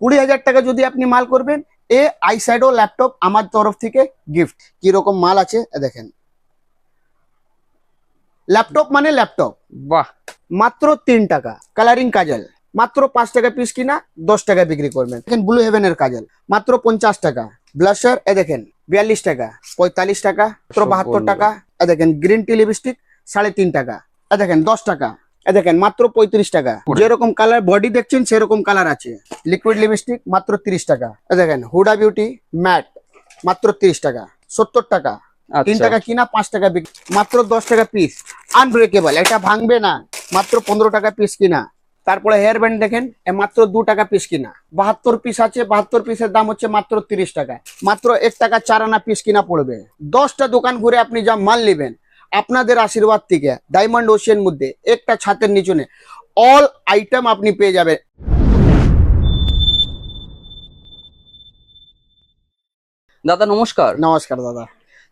কুড়ি হাজার টাকা যদি আপনি মাল করবেন এ আইস্যাডো ল্যাপটপ আমার তরফ থেকে গিফট কি রকম মাল আছে দেখেন। ল্যাপটপ মানে ল্যাপটপ বাহ। মাত্র তিন টাকা কালারিং কাজল। মাত্র পাঁচ টাকা পিস কিনা দশ টাকা বিক্রি করবেন। দেখেন ব্লু হেভেনের কাজল। মাত্র পঞ্চাশ টাকা। ব্লাশার এ দেখেন বিয়াল্লিশ টাকা পঁয়তাল্লিশ টাকা মাত্র বাহাত্তর টাকা। এ দেখেন গ্রিন টি লিপস্টিক সাড়ে তিন টাকা। এ দেখেন দশ টাকা। এ দেখেন মাত্র পঁয়ত্রিশ টাকা। যেরকম কালার বডি দেখছেন সেরকম কালার আছে। লিকুইড লিপস্টিক মাত্র তিরিশ টাকা। এ দেখেন হুডা বিউটি ম্যাট মাত্র তিরিশ টাকা। সত্তর টাকা। তিন আচ্ছা টাকা কিনা পাঁচ টাকা বিক্রি মাত্র দশ টাকা পিস আনব্রেকেবল এটা ভাঙবে না। মাত্র পনেরো টাকা পিস কিনা। তারপরে হেয়ার ব্যান্ড দেখেন মাত্র দু টাকা পিস কিনা। বাহাত্তর পিস আছে বাহাত্তর পিসের দাম হচ্ছে মাত্র তিরিশ টাকা। মাত্র এক টাকা চার আনা পিস কিনা পড়বে। দশটা দোকান ঘুরে আপনি যা মাল নেবেন আপনাদের আশীর্বাদ থেকে ডায়মন্ড ওশিয়ান মধ্যে একটা ছাতের নিচনে অল আইটেম আপনি পেয়ে যাবেন। দাদা নমস্কার। নমস্কার দাদা।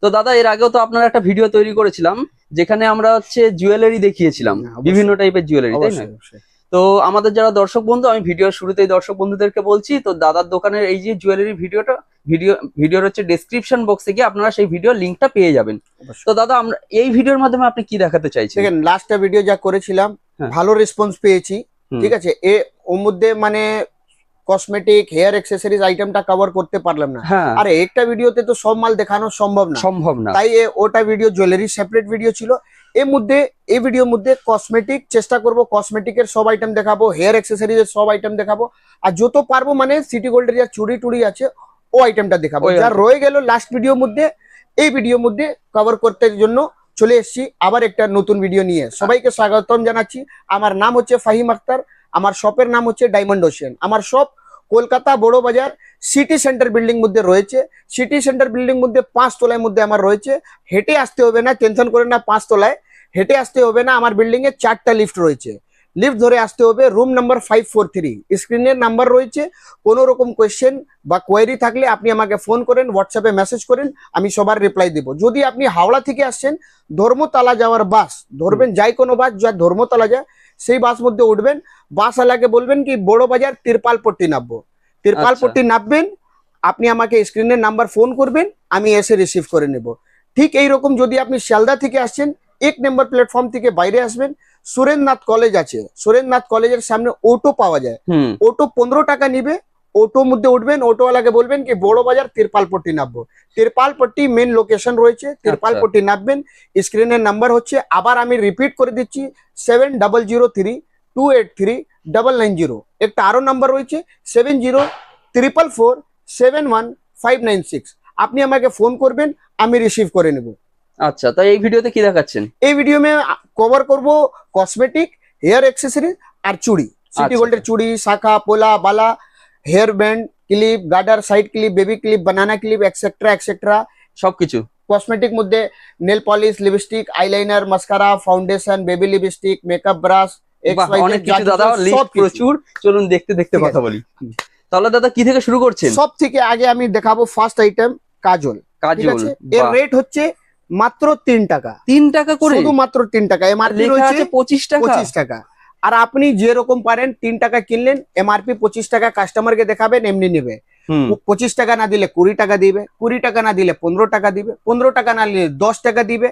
তো দাদা এর আগেও তো আপনার একটা ভিডিও তৈরি করেছিলাম যেখানে আমরা হচ্ছে জুয়েলারি দেখিয়েছিলাম হ্যাঁ, বিভিন্ন টাইপের জুয়েলারি তাই না? তো আমাদের যারা দর্শক বন্ধু আমি ভিডিওর শুরুতেই দর্শক বন্ধুদেরকে বলছি তো দাদার দোকানের এই যে জুয়েলারি ভিডিওটা ভিডিও ভিডিওর হচ্ছে ডেসক্রিপশন বক্সে গিয়ে আপনারা সেই ভিডিও লিঙ্কটা পেয়ে যাবেন। তো দাদা আমরা এই ভিডিওর মাধ্যমে আপনি কি দেখাতে চাইছেন? দেখেন লাস্টটা ভিডিও যা করেছিলাম হ্যাঁ। ভালো রেসপন্স পেয়েছি ঠিক আছে? এ ওর মধ্যে মানে কসমেটিক হেয়ার অ্যাক্সেসরিজ আইটেমটা কভার করতে পারলাম না। হ্যাঁ। আরে একটা ভিডিওতে তো সব মাল দেখানো সম্ভব না। সম্ভব না। তাই ওটা ভিডিও জুয়েলারি সেপারেট ভিডিও ছিল। এর মধ্যে এই ভিডিওর মধ্যে কসমেটিক চেষ্টা করব কসমেটিকের সব আইটেম দেখাবো হেয়ার অ্যাক্সেসরিজ এর সব আইটেম দেখাবো আর যত পারব মানে সিটি গোল্ডের যা চুড়ি টুড়ি আছে ও আইটেমটা দেখাবো। যা রয়ে গেল লাস্ট ভিডিওর মধ্যে এই ভিডিওর মধ্যে কভার করতে জন্য চলে এসেছি আবার একটা নতুন ভিডিও নিয়ে। সবাইকে স্বাগতম জানাচ্ছি। আমার নাম হচ্ছে ফাহিম আক্তার আমার শপের নাম হচ্ছে ডায়মন্ড ওশিয়ান আমার শপ কলকাতা বড় বাজার সিটি সেন্টার বিল্ডিং মধ্যে রয়েছে। সিটি সেন্টার বিল্ডিং মধ্যে পাঁচ তলায় মধ্যে আমার রয়েছে। হেঁটে আসতে হবে না টেনশন করে না পাঁচ তলায়। হেঁটে আসতে হবে না আমার বিল্ডিং এ চারটা লিফট রয়েছে। লিফট ধরে আসতে হবে room number five four three স্ক্রিনের নাম্বার রয়েছে। কোনো রকম কোয়েশ্চেন বা কোয়েরি থাকলে আপনি আমাকে ফোন করেন হোয়াটসঅ্যাপে মেসেজ করেন আমি সবার রিপ্লাই দিব। যদি আপনি হাওড়া থেকে আসছেন ধর্মতলা যাওয়ার বাস ধরবেন যাই কোনো বাস যা ধর্মতলা যায় সেই বাস মধ্যে উঠবেন বাস আলাকে বলবেন কি বড় বাজার তিরপালপট্টি নামবো। তিরপালপট্টি নামবেন আপনি আমাকে স্ক্রিনের নাম্বার ফোন করবেন আমি এসে রিসিভ করে নেব। ঠিক এই রকম যদি আপনি শিয়ালদা থেকে আসছেন এক নম্বর প্ল্যাটফর্ম থেকে বাইরে আসবেন সুরেন্দ্রনাথ কলেজ আছে। সুরেন্দ্রনাথ কলেজের সামনে অটো পাওয়া যায়। অটো পনেরো টাকা নিবে অটো মধ্যে উঠবেন অটোওয়ালাকে বলবেন কি বড় বাজার তিরপালপট্টি নামবো। তিরপালপট্টি মেন লোকেশন রয়েছে তিরপালপট্টি নামবেন। স্ক্রিনের নাম্বার হচ্ছে আবার আমি রিপিট করে দিচ্ছি seven double zero three two eight three double nine zero একটা আরও নাম্বার রয়েছে seven zero triple four seven one five nine six আপনি আমাকে ফোন করবেন আমি রিসিভ করে নেব। আচ্ছা তাই এই ভিডিওতে কি দেখাচ্ছেন? এই ভিডিও মে কভার করব কসমেটিক হেয়ার অ্যাক্সেসরিজ আর চুড়ি। সিটি আচ্ছা। গোল্ডের চুড়ি শাখা পোলা বালা hair band clip garter side clip baby clip banana clip etcetera etcetera সবকিছু। কসমেটিক মধ্যে nail polish lipstick eyeliner mascara foundation baby lipstick makeup brush অনেক কিছু দাদা প্রচুর। চলুন দেখতে দেখতে কথা বলি। তাহলে দাদা কি থেকে শুরু করছেন? সব থেকে আগে আমি দেখাবো ফার্স্ট আইটেম কাজল। এর রেট হচ্ছে মাত্র তিন টাকা। তিন টাকা করে? শুধু মাত্র তিন টাকা। এমআরপি রয়েছে পঁচিশ টাকা? পঁচিশ টাকা। আর আপনি যেরকম পারেন তিন টাকা কিনলেন এমআরপি পঁচিশ টাকা কাস্টমারকে দেখাবেন এমনি নেবে। পঁচিশ টাকা না দিলে কুড়ি টাকা দিবে কুড়ি টাকা না দিলে পনেরো টাকা দিবে পনেরো টাকা না দিলে দশ টাকা দিবে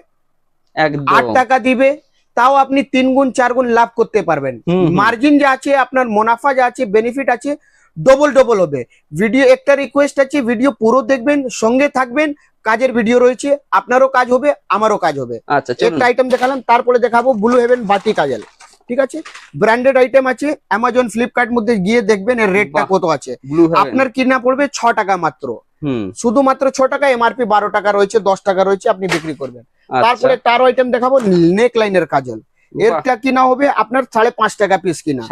আট টাকা দিবে তাও আপনি তিন গুণ চার গুণ লাভ করতে পারবেন। মার্জিন যা আছে আপনার মুনাফা যা আছে বেনিফিট আছে ডবল ডবল হবে। ভিডিও একটা রিকোয়েস্ট আছে ভিডিও পুরো দেখবেন সঙ্গে থাকবেন কাজের ভিডিও রয়েছে আপনারও কাজ হবে আমারও কাজ হবে। আচ্ছা একটা আইটেম দেখালাম তারপরে দেখাবো ব্লু হেভেন বাটি কাজল। ঠিক আছে? ব্র্যান্ডেড আইটেম আছে অ্যামাজন ফ্লিপকার্ট মধ্যে গিয়ে দেখবেন এর রেটটা কত আছে। আপনার কিনা পড়বে ছ টাকা মাত্র। হুম। শুধুমাত্র ছ টাকা এমআরপি বারো টাকা রয়েছে দশ টাকা রয়েছে আপনি বিক্রি করবেন। আচ্ছা। তারপরে তার আইটেম দেখাবো নেক লাইনের কাজল। এরটা কিনা হবে আপনার সাড়ে পাঁচ টাকা পিস কিনা।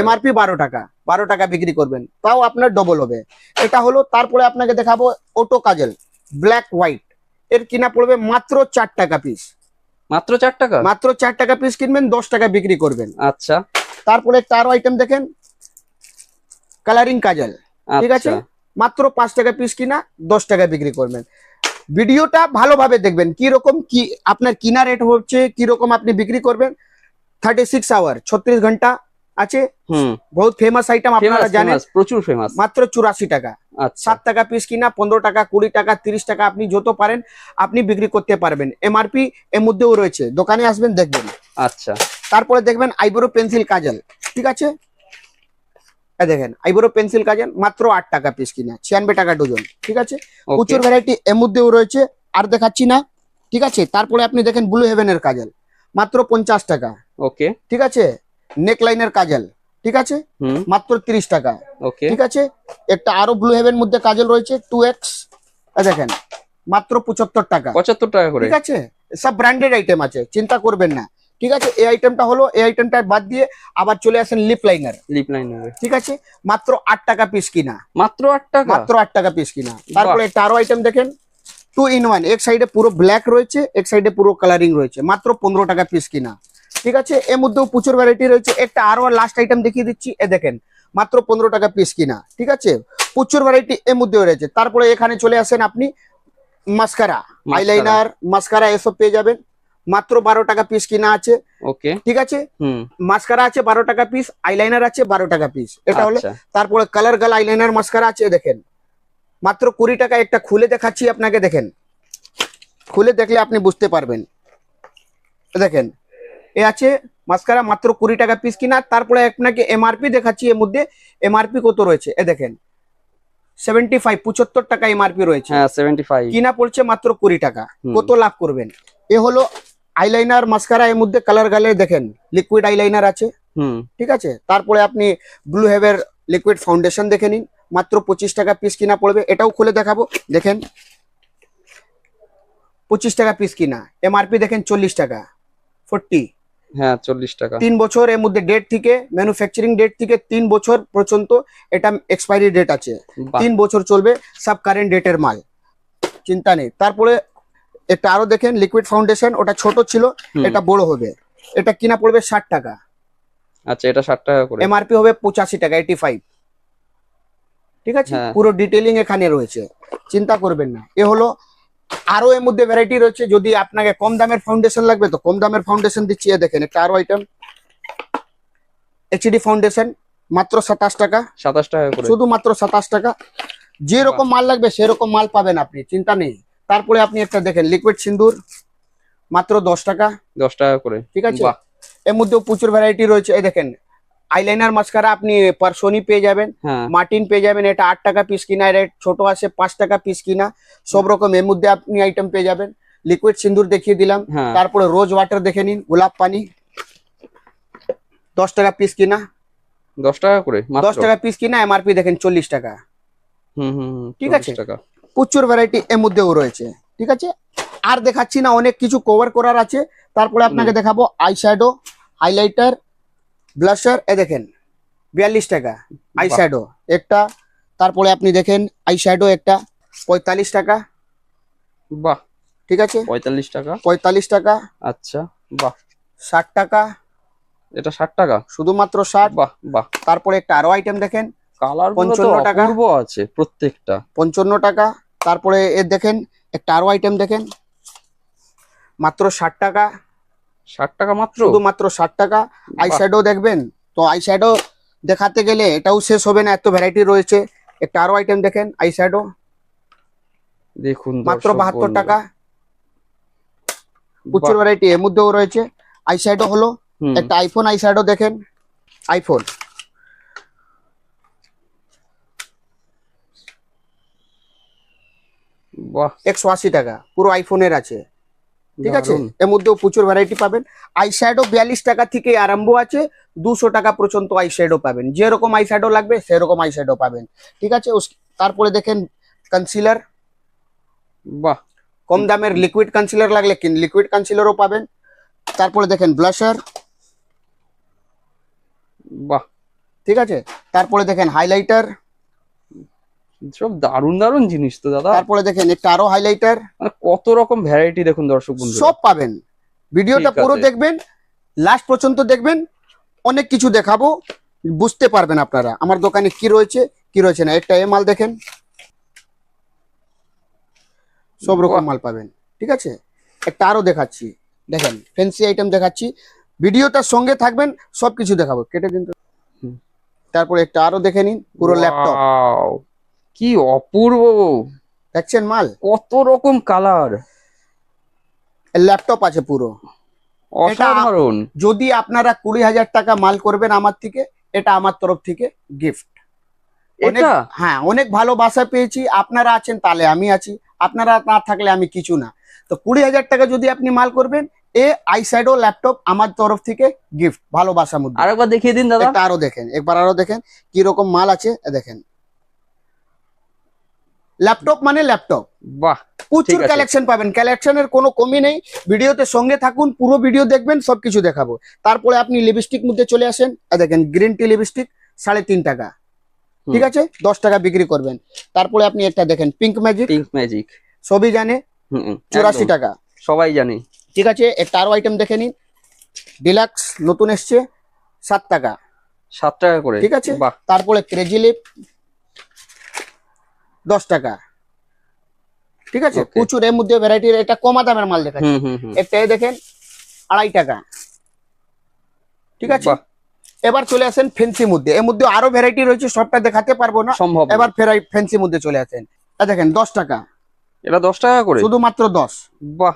এমআরপি বারো টাকা বারো টাকা বিক্রি করবেন। তাও আপনার ডবল হবে। এটা হলো তারপরে আপনাকে দেখাবো অটো কাজল ব্ল্যাক হোয়াইট এর কিনা পড়বে মাত্র চার টাকা পিস মাত্র চার টাকা? মাত্র চার টাকা পিস কিনবেন দশ টাকা বিক্রি করবেন। আচ্ছা। তারপরে তারও আইটেম দেখেন কালারিং কাজল ঠিক আছে? আচ্ছা। মাত্র পাঁচ টাকা পিস কিনা দশ টাকা বিক্রি করবেন। ভিডিওটা ভালোভাবে দেখবেন কি রকম কি আপনার কিনা রেট হচ্ছে কি রকম আপনি বিক্রি করবেন। থার্টি সিক্স আওয়ার ছত্রিশ ঘণ্টা আছে? হুম। বহুত ফেমাস আইটেম আপনারা জানেন। প্রচুর ফেমাস মাত্র চুরাশি টাকা। আচ্ছা। সাত টাকা পিস কিনা পনেরো টাকা কুড়ি টাকা তিরিশ টাকা আপনি যত পারেন আপনি বিক্রি করতে পারবেন। এমআরপি এর মধ্যেও রয়েছে। দোকানে আসবেন দেখবেন। আচ্ছা। তারপরে দেখবেন আইব্রো পেন্সিল কাজল। ঠিক আছে? এই দেখেন আইব্রো পেন্সিল কাজল মাত্র আট টাকা পিস কিনা। ছিয়ানব্বই টাকা ডজন। ঠিক আছে? প্রচুর ভ্যারাইটি এর মধ্যেও রয়েছে। আর দেখাচ্ছি না। ঠিক আছে? তারপরে আপনি দেখেন ব্লু হেভেনের কাজল। মাত্র পঞ্চাশ টাকা। ওকে ঠিক আছে? নেক লাইনের কাজল ঠিক আছে? মাত্র তিরিশ টাকা। ওকে। ঠিক আছে? একটা আরও ব্লু হেভেন মধ্যে কাজল রয়েছে টু এক্স দেখেন মাত্র পঁচাত্তর টাকা। পঁচাত্তর টাকা করে। ঠিক আছে? সব ব্র্যান্ডেড আইটেম আছে চিন্তা করবেন না। ঠিক আছে? এই আইটেমটা হলো এই আইটেমটা বাদ দিয়ে আবার চলে আসেন লিপ লাইনার লিপ লাইনার ঠিক আছে? মাত্র আট টাকা পিস কিনা। মাত্র আট টাকা? মাত্র আট টাকা পিস কিনা। তারপরে একটা আরও আইটেম দেখেন টু ইন ওয়ান এক সাইডে পুরো ব্ল্যাক রয়েছে এক সাইডে পুরো কালারিং রয়েছে। মাত্র পনেরো টাকা পিস কিনা। ঠিক আছে? এর মধ্যেও প্রচুর ভ্যারাইটি রয়েছে। একটা আরও লাস্ট আইটেম দেখিয়ে দিচ্ছি। এ দেখেন মাত্র পনেরো টাকা পিস কিনা। ঠিক আছে? প্রচুর ভ্যারাইটি এর মধ্যেও রয়েছে। তারপরে এখানে চলে আসেন আপনি মাস্কারা আইলাইনার মাস্কারা এসব পেয়ে যাবেন। মাত্র বারো টাকা পিস কিনা আছে। ওকে ঠিক আছে? মাস্কারা আছে বারো টাকা পিস আইলাইনার আছে বারো টাকা পিস এটা হলো আচ্ছা। তারপরে কালার গাল আইলাইনার মাস্কারা আছে দেখেন। মাত্র কুড়ি টাকা একটা খুলে দেখাচ্ছি আপনাকে দেখেন। খুলে দেখলে আপনি বুঝতে পারবেন। দেখেন এ আছে মাস্কারা মাত্র কুড়ি টাকা পিস কিনা তারপরে আপনাকে এমআরপি দেখাচ্ছি এর মধ্যে এমআরপি কত রয়েছে? এ দেখেন সেভেন্টি ফাইভ পঁচাত্তর টাকা এমআরপি রয়েছে। হ্যাঁ কিনা পড়ছে মাত্র কুড়ি টাকা। কত লাভ করবেন? এ হলো আইলাইনার মাস্কারা এর মধ্যে কালার গালে দেখেন লিকুইড আইলাইনার আছে। হুম। ঠিক আছে? তারপরে আপনি ব্লু হেভের লিকুইড ফাউন্ডেশন দেখে নিন। মাত্র পঁচিশ টাকা পিস কিনা পড়বে। এটাও খুলে দেখাবো। দেখেন পঁচিশ টাকা পিস কিনা। এমআরপি দেখেন চল্লিশ টাকা ফোরটি হ্যাঁ চল্লিশ টাকা। তিন বছর এর মধ্যে ডেট থেকে ম্যানুফ্যাকচারিং ডেট থেকে তিন বছর পর্যন্ত এটা এক্সপায়ারি ডেট আছে। তিন বছর চলবে সব কারেন্ট ডেটের মাল। চিন্তা নেই। তারপরে একটা আরও দেখেন লিকুইড ফাউন্ডেশন ওটা ছোট ছিল এটা বড় হবে। এটা কিনা পড়বে ষাট টাকা। আচ্ছা এটা ষাট টাকা করে। এমআরপি হবে পঁচাশি টাকা এইটি ফাইভ ঠিক আছে? হ্যাঁ। পুরো ডিটেলিং এখানে রয়েছে। চিন্তা করবেন না। এ হলো আরও এর মধ্যে ভ্যারাইটি রয়েছে। যদি আপনাকে কম দামের ফাউন্ডেশন লাগবে তো কম দামের ফাউন্ডেশন দিচ্ছি। এ দেখেন একটা আরও আইটেম এইচডি ফাউন্ডেশন মাত্র সাতাশ টাকা। সাতাশ টাকা করে। শুধুমাত্র সাতাশ টাকা। যে রকম মাল লাগবে সেরকম মাল পাবেন আপনি চিন্তা নেই। তারপরে আপনি একটা দেখেন লিকুইড সিন্দুর মাত্র দশ টাকা। দশ টাকা করে। ঠিক আছে? এর মধ্যেও প্রচুর ভ্যারাইটি রয়েছে। এই দেখেন আইলাইনার মাস্কারা আপনি পার্সনি পেয়ে যাবেন। হ্যাঁ। মার্টিন পেয়ে যাবেন এটা আট টাকা পিস কিনা রেট ছোট আছে পাঁচ টাকা পিস কিনা সব রকম। এর মধ্যে আপনি আইটেম পেয়ে যাবেন। লিকুইড সিন্দুর দেখিয়ে দিলাম। হ্যাঁ। তারপরে রোজ ওয়াটার দেখে নিন গোলাপ পানি। দশ টাকা পিস কিনা। দশ টাকা করে দশ টাকা পিস কিনা এমআরপি দেখেন চল্লিশ টাকা। হুম হুম হুম, ঠিক আছে। প্রচুর ভ্যারাইটি এর মধ্যেও রয়েছে। ঠিক আছে? আর দেখাচ্ছি না অনেক কিছু কভার করার আছে। তারপরে আপনাকে দেখাবো আই শ্যাডো হাইলাইটার ব্লাশার এ দেখেন বিয়াল্লিশ টাকা আই। শ্যাডো একটা তারপরে আপনি দেখেন আই শ্যাডো একটা পঁয়তাল্লিশ টাকা। বাহ। ঠিক আছে? পঁয়তাল্লিশ টাকা? পঁয়তাল্লিশ টাকা। আচ্ছা বাহ। ষাট টাকা। এটা ষাট টাকা? শুধুমাত্র ষাট। বাহ বাহ। তারপরে একটা আরও আইটেম দেখেন কালার পঞ্চান্ন টাকা। আছে প্রত্যেকটা। পঞ্চান্ন টাকা। তারপরে এর দেখেন একটা আরও আইটেম দেখেন মাত্র ষাট টাকা। ষাট টাকা মাত্র? শুধুমাত্র ষাট টাকা। আই। শ্যাডো দেখবেন? তো আই শ্যাডো দেখাতে গেলে এটাও শেষ হবে না এত ভ্যারাইটি রয়েছে। একটা আরও আইটেম দেখেন আই শ্যাডো দেখুন মাত্র বাহাত্তর। টাকা। প্রচুর ভ্যারাইটি এর মধ্যেও রয়েছে। আই শ্যাডো হলো একটা আইফোন আই শ্যাডো দেখেন আইফোন একশো আশি টাকা পুরো আইফোনের আছে। ঠিক আছে? এর মধ্যেও প্রচুর ভ্যারাইটি পাবেন। আই শ্যাডো বিয়াল্লিশ টাকা থেকে আরম্ভ আছে। দুশো টাকা পর্যন্ত আই শ্যাডো পাবেন। যেরকম আই শ্যাডো লাগবে সেরকম আই শ্যাডো পাবেন। ঠিক আছে? তারপরে দেখেন কনসিলার বাহ। কম দামের লিকুইড কনসিলার লাগলে লিকুইড কনসিলারও পাবেন। তারপরে দেখেন ব্লাশার বাহ। ঠিক আছে? তারপরে দেখেন হাইলাইটার সব দারুণ দারুণ জিনিস তো দাদা। তারপরে দেখেন একটা আরও হাইলাইটার মানে কত রকম ভ্যারাইটি দেখুন দর্শক বন্ধু সব পাবেন। ভিডিওটা পুরো দেখবেন লাস্ট পর্যন্ত দেখবেন অনেক কিছু দেখাবো বুঝতে পারবেন আপনারা। আমার দোকানে কি রয়েছে কি রয়েছে না একটা এ মাল দেখেন। সব রকম মাল পাবেন ঠিক আছে? একটা আরও দেখাচ্ছি। দেখেন ফ্যান্সি আইটেম দেখাচ্ছি। ভিডিওটার সঙ্গে থাকবেন সব কিছু দেখাবো। কেটে দিন তো। তারপরে একটা আরও দেখে নিন পুরো ল্যাপটপ! কি অপূর্ব দেখছেন মাল? কত রকম কালার ল্যাপটপ আছে পুরো। অসাধারণ। যদি আপনারা কুড়ি হাজার টাকা মাল করবেন আমার থেকে এটা আমার তরফ থেকে গিফট অনেক হ্যাঁ অনেক ভালোবাসা পেয়েছি। আপনারা আছেন তাহলে আমি আছি। আপনারা না থাকলে আমি কিছু না। তো কুড়ি হাজার টাকা যদি আপনি মাল করবেন এ আই সাইডও ল্যাপটপ আমার তরফ থেকে গিফট ভালোবাসা মধ্যে আরেকবার দেখিয়ে দিন দাদা। আরও দেখেন একবার আরও দেখেন কি রকম মাল আছে দেখেন। ল্যাপটপ মানে ল্যাপটপ বাহ প্রচুর। কালেকশন পাবেন। কালেকশনের কোনো কমি নেই। ভিডিওতে সঙ্গে থাকুন পুরো ভিডিও দেখবেন সবকিছু দেখাবো। তারপরে আপনি লিপস্টিক মধ্যে চলে আসেন। দেখেন গ্রিন টি লিপস্টিক সাড়ে তিন টাকা। ঠিক আছে? দশ টাকা বিক্রি করবেন। তারপরে আপনি একটা দেখেন পিঙ্ক ম্যাজিক পিঙ্ক ম্যাজিক সবই জানে? চুরাশি টাকা। সবাই জানে। ঠিক আছে? একটা আরও আইটেম দেখে নিন। ডিলাক্স নতুন এসছে সাত টাকা। সাত টাকা করে। ঠিক আছে। বাহ। তারপরে ক্রেজি লিপ দশ টাকা। ঠিক আছে? প্রচুর এর মধ্যে ভ্যারাইটির এটা কমা দামের মাল হুম একটা দেখেন আড়াই টাকা। ঠিক আছে? এবার চলে আসেন ফেন্সি মধ্যে। এর মধ্যে আরও ভ্যারাইটি রয়েছে সবটা দেখাতে পারব না। সম্ভব এবার ফেরাই ফেন্সি মধ্যে চলে আসেন। দেখেন দশ টাকা। এটা দশ টাকা করে? শুধুমাত্র দশ। বাহ।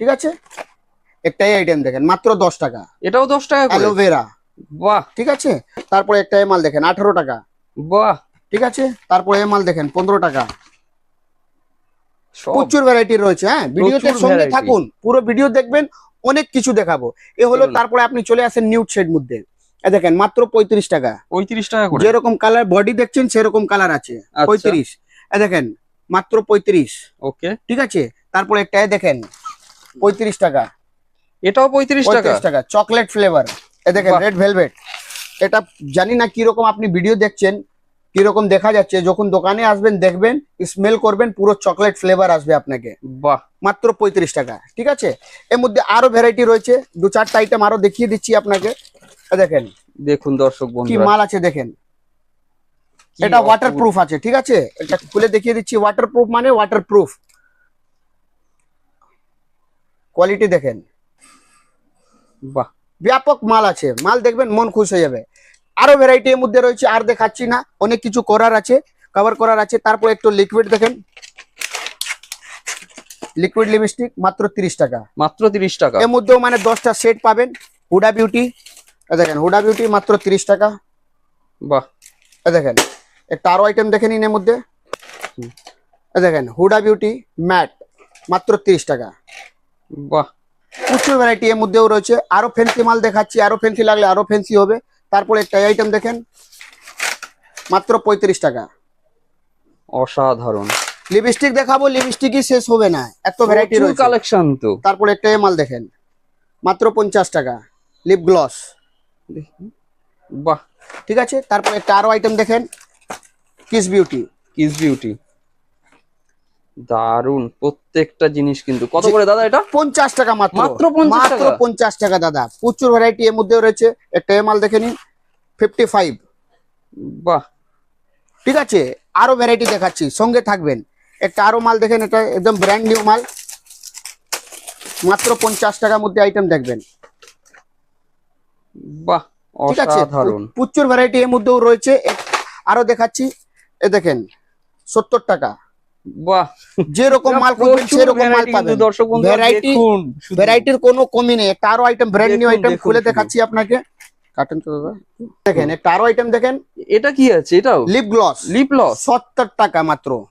ঠিক আছে? একটাই আইটেম দেখেন মাত্র দশ টাকা। এটাও দশ টাকা অ্যালোভেরা। বাহ। ঠিক আছে? তারপরে একটাই মাল দেখেন আঠারো টাকা। বাহ। ঠিক আছে? তারপরে মাল দেখেন পনেরো টাকা। প্রচুর ভ্যারাইটি রয়েছে হ্যাঁ? ভিডিওতে সঙ্গে থাকুন পুরো ভিডিও দেখবেন অনেক কিছু দেখাবো। এ হলো তারপরে আপনি চলে আসেন নিউড শেড মধ্যে। দেখেন মাত্র পঁয়ত্রিশ টাকা। পঁয়ত্রিশ টাকা যেরকম কালার বডি দেখছেন সেরকম কালার আছে। আচ্ছা। পঁয়ত্রিশ। এ দেখেন মাত্র পঁয়ত্রিশ। ওকে। ঠিক আছে? তারপরে একটা দেখেন পঁয়ত্রিশ টাকা। এটাও পঁয়ত্রিশ টাকা? পঁয়ত্রিশ টাকা চকলেট ফ্লেভার এ দেখেন রেড ভেলভেট এটা জানি না কীরকম আপনি ভিডিও দেখছেন কীরকম দেখা যাচ্ছে যখন দোকানে আসবেন দেখবেন স্মেল করবেন পুরো চকলেট ফ্লেভার আসবে আপনাকে। বাহ। মাত্র পঁয়ত্রিশ টাকা ঠিক আছে? এর মধ্যে আরও ভ্যারাইটি রয়েছে দু চারটা আইটেম আরও দেখিয়ে দিচ্ছি আপনাকে। দেখেন। দেখুন দর্শক কি মাল আছে দেখেন। এটা। ওয়াটার প্রুফ আছে ঠিক আছে? এটা খুলে দেখিয়ে দিচ্ছি ওয়াটার প্রুফ মানে ওয়াটার প্রুফ কোয়ালিটি দেখেন। বাহ। ব্যাপক মাল আছে মাল দেখবেন মন খুশ হয়ে যাবে। আরও ভ্যারাইটি এর মধ্যে রয়েছে আর দেখাচ্ছি না। অনেক কিছু করার আছে কভার করার আছে তারপর একটু লিকুইড দেখেন। লিকুইড লিপস্টিক মাত্র তিরিশ টাকা। মাত্র তিরিশ টাকা। এর মধ্যেও মানে দশটা সেট পাবেন হুডা বিউটি দেখেন হুডা বিউটি মাত্র তিরিশ টাকা। বাহ। দেখেন একটা আরও আইটেম দেখে নিন এর মধ্যে। দেখেন হুডা বিউটি ম্যাট মাত্র তিরিশ টাকা। বাহ। প্রচুর ভ্যারাইটি এর মধ্যেও রয়েছে। আরও ফ্যান্সি মাল দেখাচ্ছি আরও ফ্যান্সি লাগলে আরও ফ্যান্সি হবে। তারপরে একটা আইটেম দেখেন। মাত্র পঁয়ত্রিশ টাকা। অসাধারণ। লিপস্টিক দেখাবো লিপস্টিকই শেষ হবে না। এত ভ্যারাইটি রয়েছে। কালেকশন তো। তারপরে একটা এ মাল দেখেন। মাত্র পঞ্চাশ টাকা। লিপ গ্লস বাহ। ঠিক আছে? তারপরে একটা আরও আইটেম দেখেন। কিস বিউটি কিস বিউটি দারুণ প্রত্যেকটা জিনিস কিন্তু। কত করে দাদা এটা? পঞ্চাশ টাকা মাত্র। মাত্র 50 মাত্র পঞ্চাশ টাকা দাদা। প্রচুর ভ্যারাইটি এর মধ্যে রয়েছে। একটা মাল দেখে নিন। ফিফটি ফাইভ বাহ। ঠিক আছে? আরও ভ্যারাইটি দেখাচ্ছি। সঙ্গে থাকবেন। একটা আরও মাল দেখেন এটা একদম ব্র্যান্ড নিউ মাল। মাত্র পঞ্চাশ টাকার মধ্যে আইটেম দেখবেন। বাহ ঠিক আছে? প্রচুর ভ্যারাইটি এর মধ্যেও রয়েছে। আরও দেখাচ্ছি। এ দেখেন সত্তর টাকা। বাহ। যেরকম মাল খুঁজবেন সেরকম মাল পাবেন। দর্শক বন্ধু Variety- ভ্যারাইটির কোনো কমি নেই। একটা আরও আইটেম ব্র্যান্ড নিউ আইটেম খুলে দেখাচ্ছি আপনাকে। কাটেন তো দাদা। দেখেন একটা আরও আইটেম দেখেন। এটা কি আছে? এটাও? লিপ গ্লস টাকা মাত্র।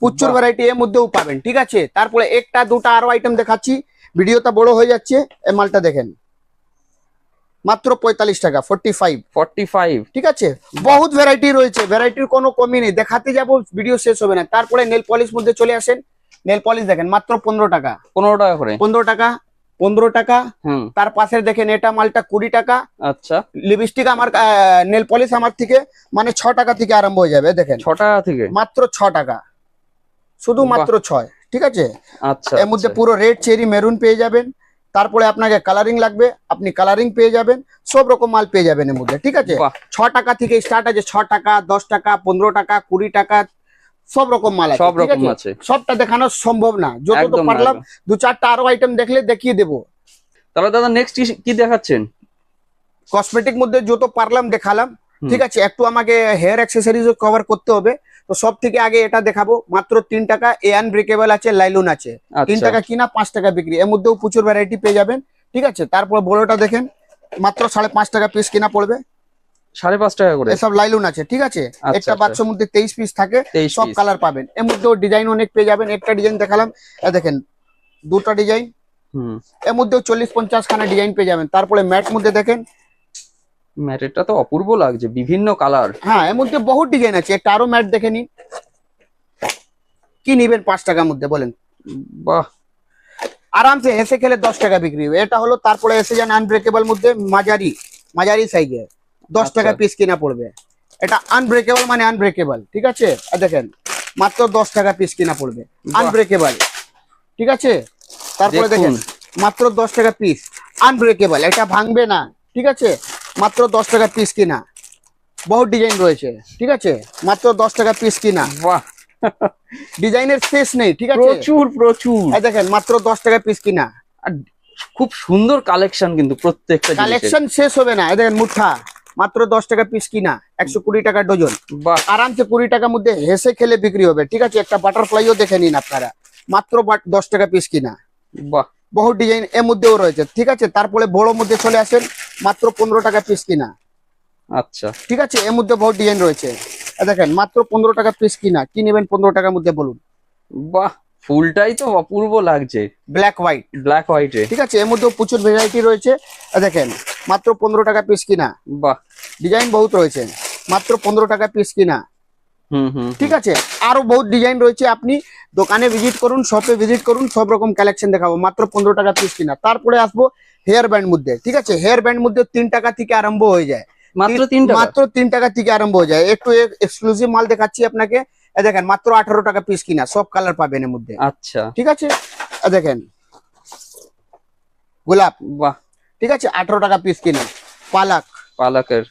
প্রচুর ভ্যারাইটি এর মধ্যেও পাবেন ঠিক আছে? তারপরে একটা দুটা আরও আইটেম দেখাচ্ছি। ভিডিওটা বড় হয়ে যাচ্ছে। এই মালটা দেখেন। মাত্র পঁয়তাল্লিশ টাকা ফোর্টি ফাইভ ফর্টি ফাইভ ঠিক আছে? বহুত ভ্যারাইটি রয়েছে ভ্যারাইটির কোনো কমি নেই। দেখাতে যাব ভিডিও শেষ হবে না। তারপরে নেল পলিশ মধ্যে চলে আসেন। নেল পলিশ দেখেন মাত্র পনেরো টাকা। পনেরো টাকা করে? পনেরো টাকা পনেরো টাকা। তার পাশে দেখেন এটা মালটা কুড়ি টাকা। আচ্ছা। লিপস্টিক আমার নেল পলিশ আমার থেকে মানে ছ টাকা থেকে আরম্ভ হয়ে যাবে দেখেন। ছ টাকা থেকে? মাত্র ছ টাকা। শুধু মাত্র ছয় ঠিক আছে? আচ্ছা এর মধ্যে আচ্ছা। পুরো রেড চেরি মেরুন পেয়ে যাবেন। তারপরে আপনাকে কালারিং লাগবে আপনি কালারিং পেয়ে যাবেন সব রকম মাল পেয়ে যাবেন এর মধ্যে ঠিক আছে? ছ টাকা থেকে স্টার্ট আছে ছ টাকা দশ টাকা পনেরো টাকা কুড়ি টাকা সব রকম মাল সব রকম আছে? সবটা দেখানো সম্ভব না যত পারলাম দু চারটা আরও আইটেম দেখলে দেখিয়ে দেবো। তাহলে দাদা নেক্সট কি দেখাচ্ছেন? কসমেটিক মধ্যে যত পারলাম দেখালাম ঠিক আছে? একটু আমাকে হেয়ার অ্যাক্সেসরিজ কভার করতে হবে। তো সব থেকে আগে এটা দেখাবো। মাত্র তিন টাকা এ আনব্রেকেবল আছে লাইলুন আছে। তিন আচ্ছা টাকা কিনা পাঁচ টাকা বিক্রি। এর মধ্যেও প্রচুর ভ্যারাইটি পেয়ে যাবেন ঠিক আছে? তারপর বড়টা দেখেন মাত্র সাড়ে পাঁচ টাকা পিস কিনা পড়বে। সাড়ে পাঁচ টাকা করে? লাইলুন আছে ঠিক আছে? আচ্ছা, একটা আচ্ছা। মধ্যে তেইশ পিস থাকে সব কালার পাবেন। এর মধ্যেও ডিজাইন অনেক পেয়ে যাবেন। একটা ডিজাইন দেখালাম দেখেন দুটো ডিজাইন হুম। এর মধ্যেও চল্লিশ পঞ্চাশ খানা ডিজাইন পেয়ে যাবেন। তারপরে ম্যাট মধ্যে দেখেন ম্যাটেরটা তো অপূর্ব লাগছে বিভিন্ন কালার হ্যাঁ এর মধ্যে বহুত ডিজাইন আছে একটা আরও ম্যাট দেখে নিন। কি নিবেন পাঁচ টাকার মধ্যে বলেন? বাহ। আরামসে হেসে খেলে দশ টাকা বিক্রি হবে। এটা হলো তারপরে এসে যান আনব্রেকেবল মধ্যে মাঝারি মাঝারি সাইজের দশ আচ্ছা। টাকা পিস কিনা পড়বে। এটা আনব্রেকেবল মানে আনব্রেকেবল ঠিক আছে? আর দেখেন মাত্র দশ টাকা পিস কিনা পড়বে। আনব্রেকেবল ঠিক আছে? তারপরে দেখেন মাত্র দশ টাকা পিস আনব্রেকেবল এটা ভাঙবে না ঠিক আছে? মাত্র দশ টাকা পিস কিনা। বহু ডিজাইন রয়েছে ঠিক আছে? মাত্র দশ টাকা পিস কিনা। বাহ। ডিজাইনের শেষ নেই ঠিক আছে? প্রচুর প্রচুর। দেখেন মাত্র দশ টাকা পিস কিনা। আর খুব সুন্দর কালেকশন কিন্তু প্রত্যেকটা কালেকশন শেষ হবে না দেখেন মুঠা। মাত্র দশ টাকা পিস কিনা একশো কুড়ি টাকা ডজন। বাহ। আরামসে কুড়ি টাকার মধ্যে হেসে খেলে বিক্রি হবে ঠিক আছে? একটা বাটারফ্লাইও দেখে নিন আপনারা। মাত্র দশ টাকা পিস কিনা। বাহ। বহু ডিজাইন এর মধ্যেও রয়েছে ঠিক আছে? তারপরে বড় মধ্যে চলে আসেন মাত্র পনেরো টাকা পিস কিনা। আচ্ছা। ঠিক আছে? এর মধ্যে বহু ডিজাইন রয়েছে। দেখেন মাত্র পনেরো টাকা পিস কিনা। কি নেবেন পনেরো টাকার মধ্যে বলুন। বাহ ফুলটাই তো অপূর্ব লাগছে। ব্ল্যাক হোয়াইট ব্ল্যাক হোয়াইটে ঠিক আছে? এর মধ্যেও প্রচুর ভ্যারাইটি রয়েছে। দেখেন মাত্র পনেরো টাকা পিস কিনা। বাহ। ডিজাইন বহুত রয়েছে। মাত্র পনেরো টাকা পিস কিনা। ঠিক আছে? আরও বহুত ডিজাইন রয়েছে আপনি দোকানে ভিজিট করুন শপে ভিজিট করুন সব রকম কালেকশন দেখাবো। মাত্র পনেরো টাকা পিস কিনা। তারপরে আসব হেয়ার ব্যান্ড মধ্যে ঠিক আছে? হেয়ার ব্যান্ড মধ্যে তিন টাকা থেকে আরম্ভ হয়ে যায়। মাত্র তিন টাকা? মাত্র তিন টাকা থেকে আরম্ভ হয়ে যায়। একটু এক্সক্লুসিভ মাল দেখাচ্ছি আপনাকে। দেখেন মাত্র আঠারো টাকা পিস কিনা সব কালার পাবেন এর মধ্যে আচ্ছা। ঠিক আছে? দেখেন। গোলাপ। বাহ। ঠিক আছে? আঠারো টাকা পিস কিনা। পালাক। পালাকের।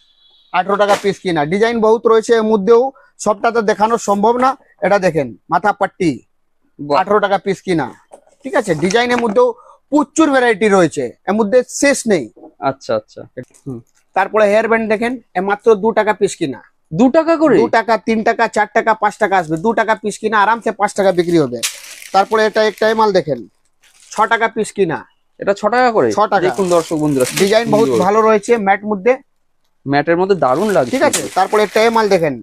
আঠারো টাকা পিস কিনা। ডিজাইন বহুত রয়েছে এর মধ্যেও সবটা তো দেখানো সম্ভব না। এটা দেখেন মাথা পাট্টি আঠারো টাকা পিস কিনা। ঠিক আছে ডিজাইনের মধ্যেও প্রচুর ভ্যারাইটি রয়েছে এর মধ্যে শেষ নেই। আচ্ছা আচ্ছা। তারপরে হেয়ার ব্যান্ড দেখেন এ মাত্র দু টাকা পিস কিনা। দু টাকা করে? দু টাকা তিন টাকা চার টাকা পাঁচ টাকা আসবে। দু টাকা পিস কিনা আরামসে পাঁচ টাকা বিক্রি হবে। তারপরে এটা একটাই মাল দেখেন ছ টাকা পিস কিনা। এটা ছ টাকা করে? ছ টাকা। দেখুন দর্শক বন্ধুরা ডিজাইন বহুত ভালো রয়েছে ম্যাট মধ্যে। ম্যাটের মধ্যে দারুণ লাগছে। ঠিক আছে তারপরে একটাই মাল দেখেন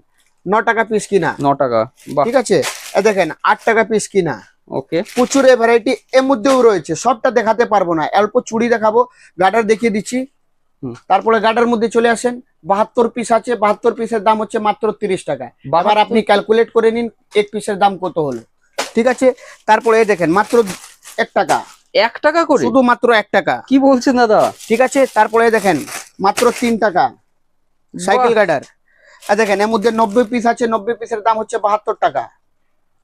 ন টাকা পিস কিনা। ন টাকা ঠিক আছে? দেখেন আট টাকা পিস কিনা। ওকে। প্রচুর ভ্যারাইটি এর মধ্যেও রয়েছে সবটা দেখাতে পারব না। অল্প চুড়ি দেখাবো গার্ডার দেখিয়ে দিচ্ছি। তারপরে গার্ডার মধ্যে চলে আসেন বাহাত্তর পিস আছে বাহাত্তর পিসের দাম হচ্ছে মাত্র তিরিশ টাকা। আবার আপনি ক্যালকুলেট করে নিন এক পিসের দাম কত হলো। ঠিক আছে? তারপরে দেখেন মাত্র এক টাকা। এক টাকা করে? শুধু মাত্র এক টাকা। কি বলছেন দাদা? ঠিক আছে? তারপরে দেখেন মাত্র তিন টাকা। সাইকেল গার্ডার এই দেখেন এর মধ্যে নব্বই পিস আছে নব্বই পিসের দাম হচ্ছে বাহাত্তর টাকা।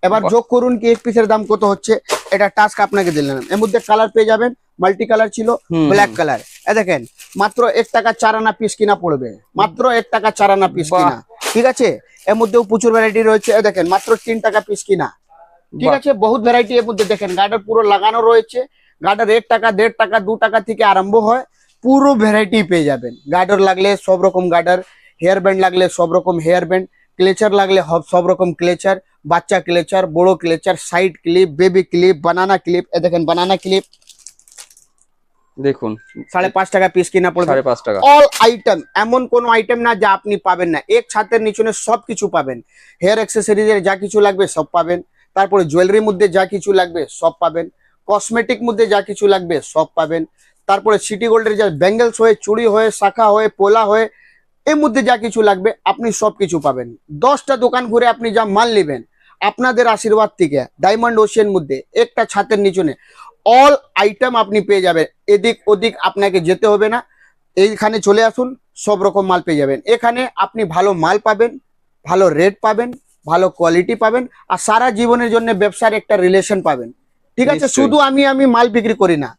এবার যোগ করুন কি এক পিসের দাম কত হচ্ছে এটা টাস্ক আপনাকে দিলাম। এর মধ্যে কালার পেয়ে যাবেন মাল্টি কালার ছিল ব্ল্যাক কালার এ দেখেন মাত্র এক টাকা চার আনা পিস কিনা পড়বে। মাত্র এক টাকা চার আনা পিস কিনা। ঠিক আছে? এর মধ্যেও প্রচুর ভ্যারাইটি রয়েছে। এ দেখেন মাত্র তিন টাকা পিস কিনা। ঠিক আছে? বহুত ভ্যারাইটি এর মধ্যে দেখেন গার্ডার পুরো লাগানো রয়েছে। গার্ডার এক টাকা দেড় টাকা দু টাকা থেকে আরম্ভ হয়। পুরো ভ্যারাইটি পেয়ে যাবেন। গার্ডার লাগলে সব রকম গার্ডার হেয়ার ব্যান্ড লাগলে সব রকম হেয়ার ব্যান্ড ক্লেচার লাগলে সব রকম ক্লেচার বাচ্চা ক্লেচার বড় clutcher side clip baby clip banana clip এ দেখেন বানানা ক্লিপ দেখুন। সাড়ে পাঁচ টাকা পিস কিনা পড়বে। সাড়ে পাঁচ টাকা। অল আইটেম এমন কোন আইটেম না যা আপনি পাবেন না। এক ছাতের নিচনে সব কিছু পাবেন। হেয়ার অ্যাক্সেসরিজের যা কিছু লাগবে সব পাবেন। তারপরে জুয়েলারির মধ্যে যা কিছু লাগবে সব পাবেন। কসমেটিক মধ্যে যা কিছু লাগবে সব পাবেন। তারপরে সিটি গোল্ডের যা ব্যাঙ্গেলস হয়ে চুড়ি হয়ে শাখা হয়ে পোলা হয়ে এর মধ্যে যা কিছু লাগবে আপনি সব কিছু পাবেন। দশটা দোকান ঘুরে আপনি যা মাল নেবেন আপনাদের আশীর্বাদ থেকে ডায়মন্ড ওশিয়ান মধ্যে একটা ছাতের নিচনে অল আইটেম আপনি পেয়ে যাবেন। এদিক ওদিক আপনাকে যেতে হবে না। এইখানে চলে আসুন সব রকম মাল পেয়ে যাবেন। এখানে আপনি ভালো মাল পাবেন ভালো রেট পাবেন ভালো কোয়ালিটি পাবেন আর সারা জীবনের জন্য ব্যবসার একটা রিলেশন পাবেন। ঠিক আছে? শুধু আমি আমি মাল বিক্রি করি না।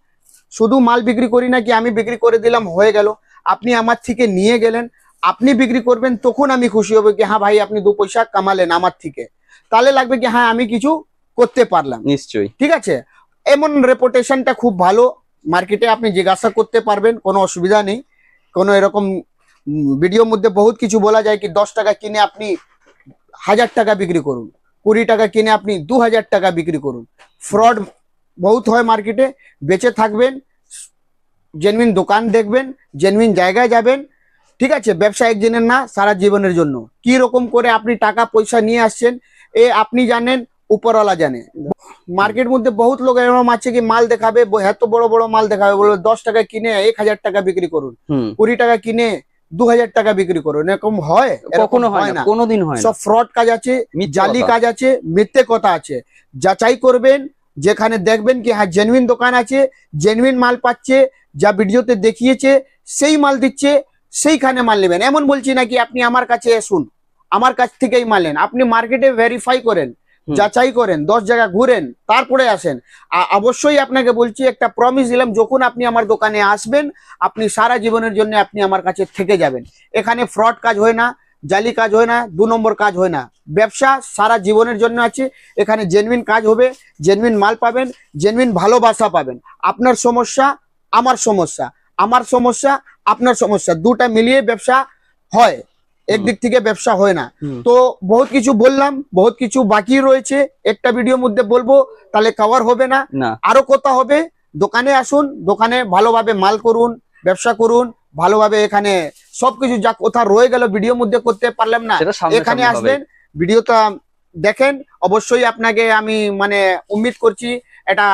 শুধু মাল বিক্রি করি না কি আমি বিক্রি করে দিলাম হয়ে গেল। আপনি আমার থেকে নিয়ে গেলেন আপনি বিক্রি করবেন তখন আমি খুশি হব কি হ্যাঁ ভাই আপনি দু পয়সা কামালেন আমার থেকে। তাহলে লাগবে কি হ্যাঁ আমি কিছু করতে পারলাম। নিশ্চয়ই। ঠিক আছে? এমন রেপুটেশনটা খুব ভালো। মার্কেটে আপনি জিজ্ঞাসা করতে পারবেন কোনো অসুবিধা নেই। কোনো এরকম ভিডিওর মধ্যে বহুত কিছু বলা যায় কি দশ টাকা কিনে আপনি হাজার টাকা বিক্রি করুন কুড়ি টাকা কিনে আপনি দু হাজার টাকা বিক্রি করুন। ফ্রড বহুত হয় মার্কেটে বেঁচে থাকবেন জেনুইন দোকান দেখবেন জেনুইন জায়গায় যাবেন ঠিক আছে? ব্যবসা একদিনের না সারা জীবনের জন্য। কি রকম করে আপনি টাকা পয়সা নিয়ে আসছেন এ আপনি জানেন উপরওয়ালা জানে। মার্কেট মধ্যে বহুত লোক এরকম আছে কি মাল দেখাবে এত বড় বড় মাল দেখাবে বলে দশ টাকা কিনে এক হাজার টাকা বিক্রি করুন। কুড়ি টাকা কিনে দু হাজার টাকা বিক্রি করুন। এরকম হয়? কখনো হয় না কোনোদিন হয় সব ফ্রড কাজ আছে জালি কাজ আছে মিথ্যে কথা আছে। যাচাই করবেন যেখানে দেখবেন কি হ্যাঁ জেনুইন দোকান আছে জেনুইন মাল পাচ্ছে যা ভিডিওতে দেখিয়েছে সেই মাল দিচ্ছে সেইখানে মাল নেবেন। এমন বলছি না কি আপনি আমার কাছে আসুন আমার কাছ থেকেই মাল নেন। আপনি মার্কেটে ভেরিফাই করেন যাচাই করেন দশ জায়গা ঘুরেন তারপরে আসেন। অবশ্যই আপনাকে বলছি একটা প্রমিস দিলাম যখন আপনি আমার দোকানে আসবেন আপনি সারা জীবনের জন্য আপনি আমার কাছে থেকে যাবেন। এখানে ফ্রড কাজ হয় না জালি কাজ হয় না দু নম্বর কাজ হয় না। ব্যবসা সারা জীবনের জন্য আছে এখানে জেনুইন কাজ হবে জেনুইন মাল পাবেন জেনুইন ভালোবাসা পাবেন। আপনার সমস্যা আমার সমস্যা। আমার সমস্যা আপনার সমস্যা দুটা মিলিয়ে ব্যবসা হয়। একদিক থেকে ব্যবসা হয় না। তো বহুত কিছু বললাম বহুত কিছু বাকি রয়েছে। একটা ভিডিওর মধ্যে বলব তাহলে কভার হবে না। না। আরও কথা হবে। দোকানে আসুন দোকানে ভালোভাবে মাল করুন ব্যবসা করুন ভালোভাবে এখানে সবকিছু যা কথা রয়ে গেল ভিডিওর মধ্যে করতে পারলাম না। এখানে আসবেন ভিডিওটা দেখেন। অবশ্যই আপনাকে আমি মানে উম্মিদ করছি এটা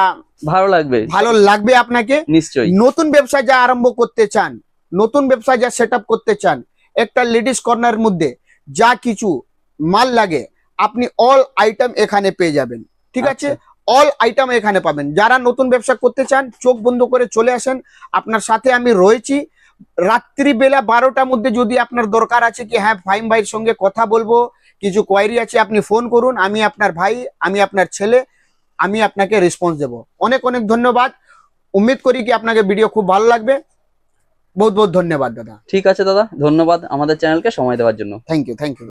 ভালো লাগবে। ভালো লাগবে আপনাকে। নিশ্চয়ই। নতুন ব্যবসা যা আরম্ভ করতে চান নতুন ব্যবসা যা সেট করতে চান একটা লেডিস কর্নার মধ্যে যা কিছু মাল লাগে আপনি অল আইটেম এখানে পেয়ে যাবেন। ঠিক আছে? আচ্ছা। অল আইটেম এখানে পাবেন। যারা নতুন ব্যবসা করতে চান চোখ বন্ধ করে চলে আসেন। আপনার সাথে আমি রয়েছি। রাত্রিবেলা বারোটার মধ্যে যদি আপনার দরকার আছে কি হ্যাঁ ফাইম ভাইয়ের সঙ্গে কথা বলব কিছু কোয়ারি আছে আপনি ফোন করুন। আমি আপনার ভাই আমি আপনার ছেলে আমি আপনাকে রেসপন্স দেব। অনেক অনেক ধন্যবাদ। উম্মিদ করি কি আপনাকে ভিডিও খুব ভালো লাগবে। বহুত বহুত ধন্যবাদ দাদা। ঠিক আছে দাদা। ধন্যবাদ আমাদের চ্যানেলকে সময় দেওয়ার জন্য। Thank you thank you